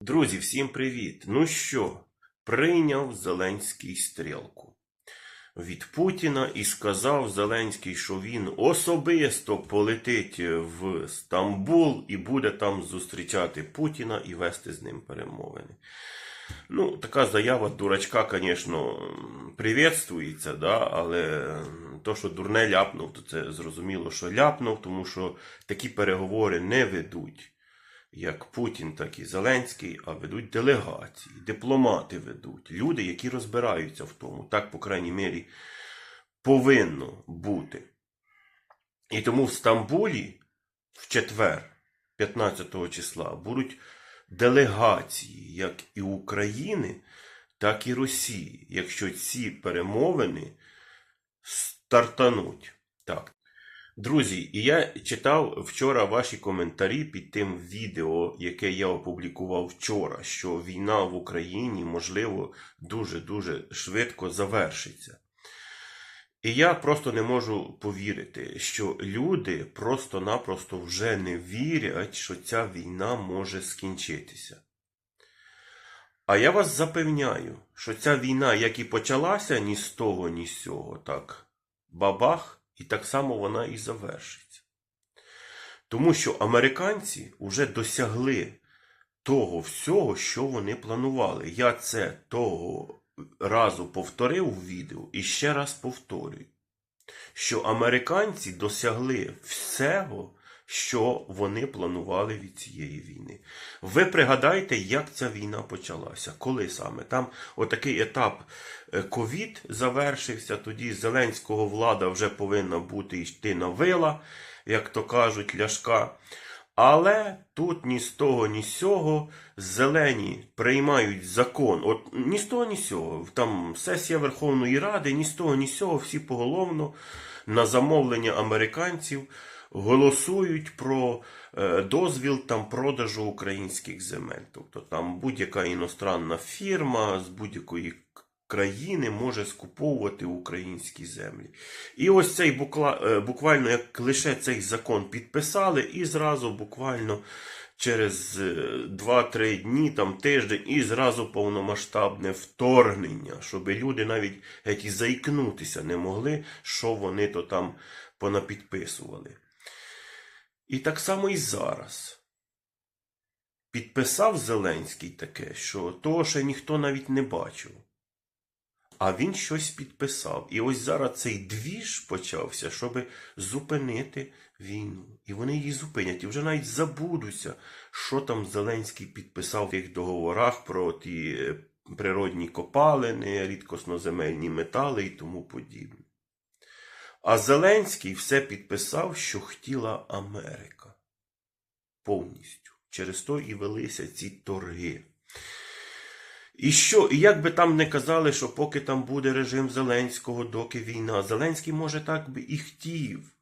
Друзі, всім привіт! Ну що, прийняв Зеленський стрілку від Путіна і сказав Зеленський, що він особисто полетить в Стамбул і буде там зустрічати Путіна і вести з ним перемовини. Ну, така заява дурачка, звісно, привітствується, да, але то, що дурне ляпнув, то це зрозуміло, що ляпнув, тому що такі переговори не ведуть як Путін, так і Зеленський, а ведуть делегації, дипломати ведуть, люди, які розбираються в тому. Так, по крайній мірі, повинно бути. І тому в Стамбулі в четвер, 15 числа, будуть делегації як і України, так і Росії, якщо ці перемовини стартануть. Так. Друзі, і я читав вчора ваші коментарі під тим відео, яке я опублікував вчора, що війна в Україні, можливо, дуже-дуже швидко завершиться. І я просто не можу повірити, що люди просто-напросто вже не вірять, що ця війна може скінчитися. А я вас запевняю, що ця війна, як і почалася ні з того, ні з цього, так, бабах, і так само вона і завершиться. Тому що американці вже досягли того всього, що вони планували. Я це того разу повторив у відео і ще раз повторюю, що американці досягли всього, що вони планували від цієї війни. Ви пригадайте, як ця війна почалася, коли саме там отакий етап е, ковід завершився, тоді Зеленського влада вже повинна бути йти на вила, як то кажуть, ляшка. Але тут ні з того, ні з сього зелені приймають закон. От ні з того, ні з сього. Там сесія Верховної Ради, ні з того, ні з сього, всі поголовно на замовлення американців голосують про е, дозвіл там продажу українських земель. Тобто там будь-яка іностранна фірма з будь-якої країни може скуповувати українські землі. І ось цей букла, е, буквально, як лише цей закон підписали, і зразу буквально через е, 2-3 дні, там тиждень, і зразу повномасштабне вторгнення, щоб люди навіть геть і заікнутися не могли, що вони то там понапідписували. І так само і зараз. Підписав Зеленський таке, що того ще ніхто навіть не бачив. А він щось підписав. І ось зараз цей двіж почався, щоб зупинити війну. І вони її зупинять. І вже навіть забудуться, що там Зеленський підписав в тих договорах про ті е, природні копалини, рідкосноземельні метали і тому подібне. А Зеленський все підписав, що хотіла Америка. Повністю. Через то і велися ці торги. І що, і як би там не казали, що поки там буде режим Зеленського, доки війна, Зеленський може так би і хотів.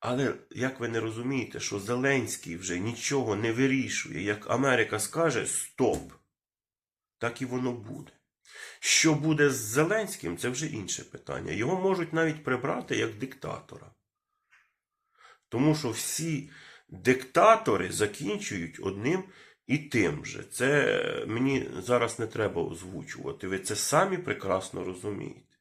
Але як ви не розумієте, що Зеленський вже нічого не вирішує, як Америка скаже стоп, так і воно буде. Що буде з Зеленським, це вже інше питання. Його можуть навіть прибрати як диктатора. Тому що всі диктатори закінчують одним і тим же. Це мені зараз не треба озвучувати. Ви це самі прекрасно розумієте.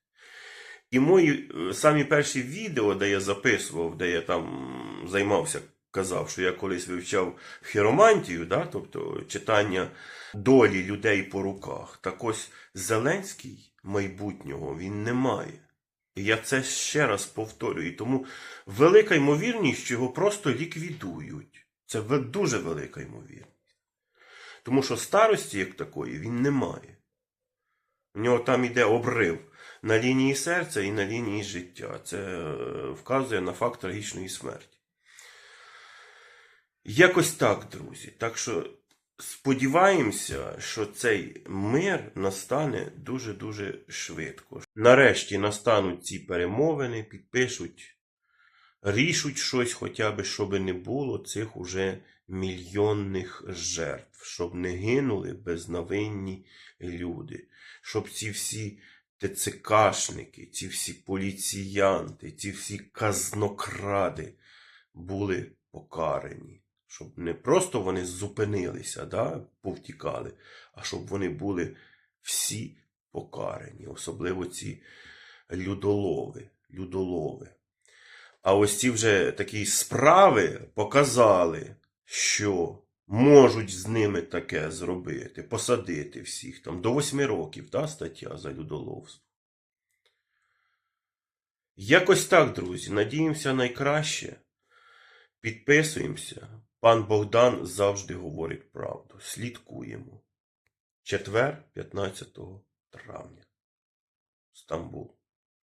І мої е, самі перші відео, де я записував, де я там займався, казав, що я колись вивчав хіромантію, да? тобто читання долі людей по руках. Так ось Зеленський майбутнього він не має. І я це ще раз повторюю. Тому велика ймовірність, що його просто ліквідують. Це дуже велика ймовірність. Тому що старості, як такої, він не має. У нього там іде обрив на лінії серця і на лінії життя. Це е, вказує на факт трагічної смерті. Якось так, друзі. Так що сподіваємося, що цей мир настане дуже-дуже швидко. Нарешті настануть ці перемовини, підпишуть, рішуть щось, хоча б, щоб не було цих уже мільйонних жертв, щоб не гинули безнавинні люди, щоб ці всі ТЦКшники, ці всі поліціянти, ці всі казнокради були покарані, Щоб не просто вони зупинилися, да, повтікали, а щоб вони були всі покарані, особливо ці людолови. людолови. А ось ці вже такі справи показали, що можуть з ними таке зробити, посадити всіх там до восьми років, та стаття за людоловство. Якось так, друзі. Надіємося найкраще. Підписуємося. Пан Богдан завжди говорить правду. Слідкуємо. Четвер, 15 травня. Стамбул.